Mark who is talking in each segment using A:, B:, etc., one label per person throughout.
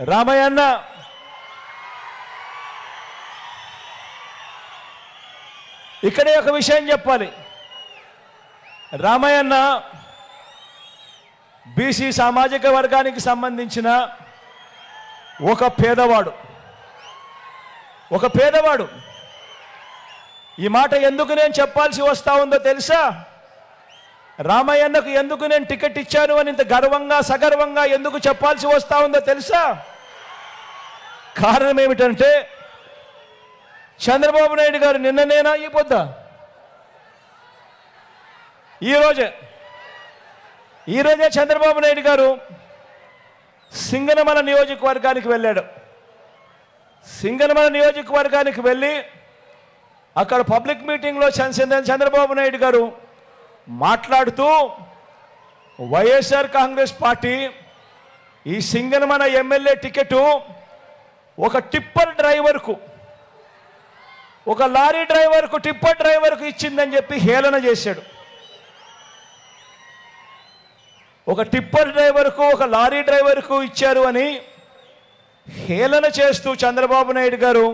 A: రామయ్య ఇక్కడే ఒక విషయం చెప్పాలి. రామయ్యన్న బీసీ సామాజిక వర్గానికి సంబంధించిన ఒక పేదవాడు. ఒక పేదవాడు. ఈ మాట ఎందుకు నేను చెప్పాల్సి వస్తా ఉందో తెలుసా? రామయ్యన్నకు ఎందుకు నేను టికెట్ ఇచ్చాను అని ఇంత గర్వంగా సగర్వంగా ఎందుకు చెప్పాల్సి వస్తా ఉందో తెలుసా? కారణం ఏమిటంటే చంద్రబాబు నాయుడు గారు నిన్ననేనా ఈ పొద్దా? ఈరోజే ఈరోజే చంద్రబాబు నాయుడు గారు సింగనమల నియోజకవర్గానికి వెళ్ళాడు. సింగనమల నియోజకవర్గానికి వెళ్ళి అక్కడ పబ్లిక్ మీటింగ్లో చంద్ర చంద్రబాబు నాయుడు గారు మాట్లాడుతూ వైఎస్ఆర్ కాంగ్రెస్ పార్టీ ఈ సింగనమన ఎమ్మెల్యే టికెట్ ఒక టిప్పర్ డ్రైవర్కు ఒక లారీ డ్రైవర్కు టిప్పర్ డ్రైవర్కు ఇచ్చిందని చెప్పి హేళన చేశాడు. ఒక టిప్పర్ డ్రైవర్కు ఒక లారీ డ్రైవర్కు ఇచ్చారు అని హేళన చేస్తూ చంద్రబాబు నాయుడు గారు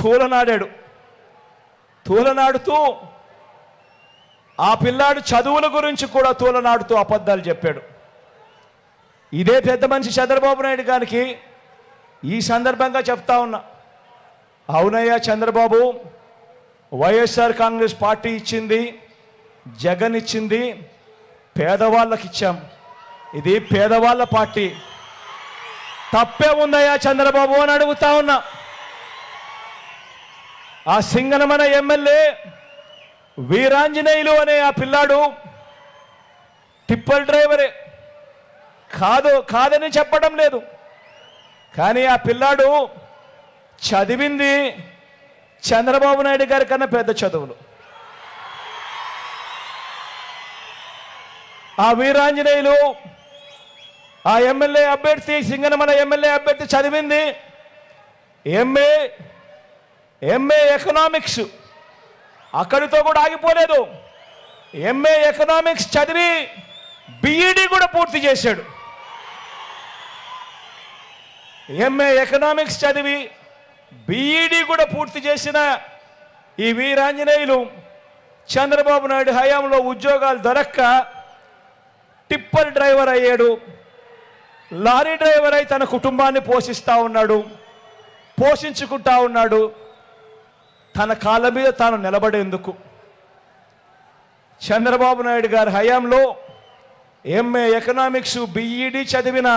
A: తూలనాడాడు. తూలనాడుతూ ఆ పిల్లాడు చదువుల గురించి కూడా తూలనాడుతూ అబద్ధాలు చెప్పాడు. ఇదే పెద్ద మనిషి చంద్రబాబు నాయుడు గారికి ఈ సందర్భంగా చెప్తా ఉన్నా. అవునయ్యా చంద్రబాబు వైఎస్ఆర్ కాంగ్రెస్ పార్టీ ఇచ్చింది జగన్ ఇచ్చింది పేదవాళ్ళకి ఇచ్చాం. ఇది పేదవాళ్ళ పార్టీ. తప్పే ఉందయ్యా చంద్రబాబు అని అడుగుతా ఉన్నా. ఆ సింగనమన ఎమ్మెల్యే వీరాంజనేయులు అనే ఆ పిల్లాడు టిప్పర్ డ్రైవరే. కాదు కాదని చెప్పడం లేదు. కానీ ఆ పిల్లాడు చదివింది చంద్రబాబు నాయుడు గారి కన్నా పెద్ద చదువులు. ఆ వీరాంజనేయులు ఆ ఎమ్మెల్యే అభ్యర్థి సింగనమల ఎమ్మెల్యే అభ్యర్థి చదివింది. ఎంఏ ఎంఏ ఎకనామిక్స్ అక్కడితో కూడా ఆగిపోలేదు. ఎంఏ ఎకనామిక్స్ చదివి బిఈడి కూడా పూర్తి చేశాడు. ఎంఏ ఎకనామిక్స్ చదివి బిఈడి కూడా పూర్తి చేసిన ఈ వీరాంజనేయులు చంద్రబాబు నాయుడు హయాంలో ఉద్యోగాలు దొరక్క టిప్పర్ డ్రైవర్ అయ్యాడు. లారీ డ్రైవర్ అయి తన కుటుంబాన్ని పోషిస్తూ ఉన్నాడు. పోషించుకుంటా ఉన్నాడు. తన కాళ్ళ మీద తాను నిలబడేందుకు. చంద్రబాబు నాయుడు గారి హయాంలో ఎంఏ ఎకనామిక్స్ బిఈడి చదివిన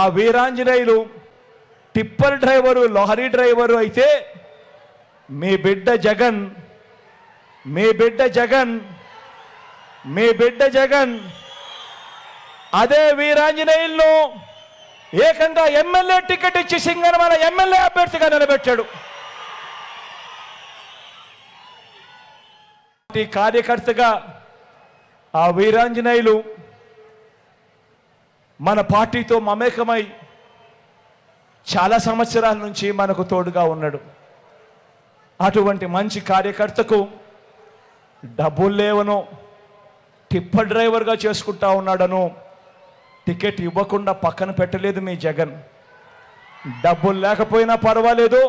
A: ఆ Veeranjaneyulu tipper driver lorry driver అయితే మీ బిడ్డ జగన్ మీ బిడ్డ జగన్ మీ బిడ్డ జగన్. అదే వీరాంజనేయులను ఏకంగా ఎమ్మెల్యే టికెట్ ఇచ్చి సింగనమల ఎమ్మెల్యే అభ్యర్థిగా నిలబెట్టాడు. పార్టీ కార్యకర్తగా ఆ వీరాంజనేయులు మన పార్టీతో మమేకమై చాలా సంవత్సరాల నుంచి మనకు తోడుగా ఉన్నాడు. అటువంటి మంచి కార్యకర్తకు డబ్బులు లేవను టిప్పర్ డ్రైవర్గా చేసుకుంటా ఉన్నాడను టికెట్ ఇవ్వకుండా పక్కన పెట్టలేదు మీ జగన్. డబ్బులు లేకపోయినా పర్వాలేదు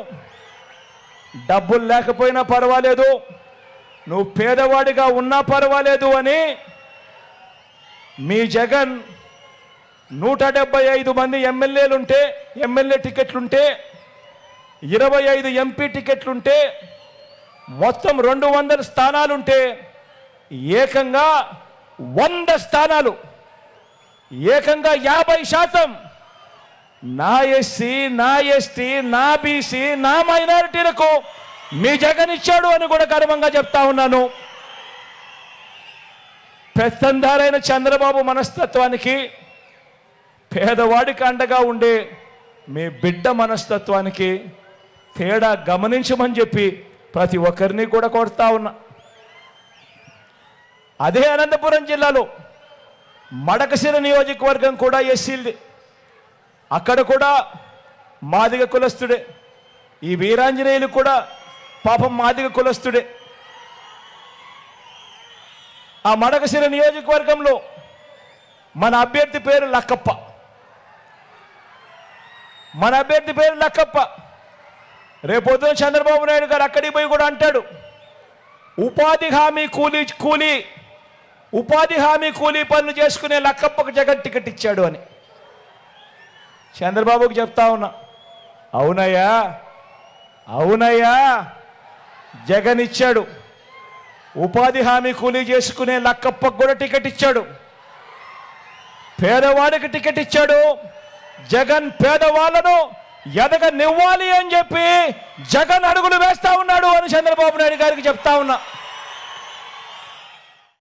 A: డబ్బులు లేకపోయినా పర్వాలేదు. నువ్వు పేదవాడిగా ఉన్నా పర్వాలేదు అని మీ జగన్ నూట డెబ్బై ఐదు మంది ఎమ్మెల్యేలుంటే ఎమ్మెల్యే టికెట్లుంటే ఇరవై ఐదు ఎంపీ టికెట్లుంటే మొత్తం రెండు వందల స్థానాలుంటే ఏకంగా వంద స్థానాలు. ఏకంగా యాభై శాతం. నా ఎస్సీ నా ఎస్టీ నా బీసీ నా మైనారిటీలకు మీ జగన్ ఇచ్చాడు అని కూడా గర్వంగా చెప్తా ఉన్నాను. పెత్తందారైన చంద్రబాబు మనస్తత్వానికి పేదవాడికి అండగా ఉండే మీ బిడ్డ మనస్తత్వానికి తేడా గమనించమని చెప్పి ప్రతి ఒక్కరిని కూడా కొడతా ఉన్నా. అదే అనంతపురం జిల్లాలో మడకశిర నియోజకవర్గం కూడా ఎస్సీలది. అక్కడ కూడా మాదిగ కులస్తుడే. ఈ వీరాంజనేయులు కూడా పాపం మాదిగ కులస్తుడే. ఆ మడకశిర నియోజకవర్గంలో మన అభ్యర్థి పేరు లక్కప్ప. మన అభ్యర్థి పేరు లక్కప్ప. రేపొద్దున చంద్రబాబు నాయుడు గారు అక్కడికి పోయి కూడా అంటాడు ఉపాధి హామీ కూలీ కూలీ ఉపాధి హామీ కూలీ పనులు చేసుకునే లక్కప్పకు జగన్ టికెట్ ఇచ్చాడు అని. చంద్రబాబుకు చెప్తా ఉన్నా అవునయ్యా అవునయ్యా జగన్ ఇచ్చాడు. ఉపాధి హామీ కూలీ చేసుకునే లక్కప్పకు కూడా టికెట్ ఇచ్చాడు. పేదవాడికి టికెట్ ఇచ్చాడు. జగన్ పేదవాళ్ళను ఎదగనివ్వాలి అని చెప్పి జగన్ అడుగులు వేస్తా ఉన్నాడు అని చంద్రబాబు నాయుడు గారికి చెప్తా ఉన్నా.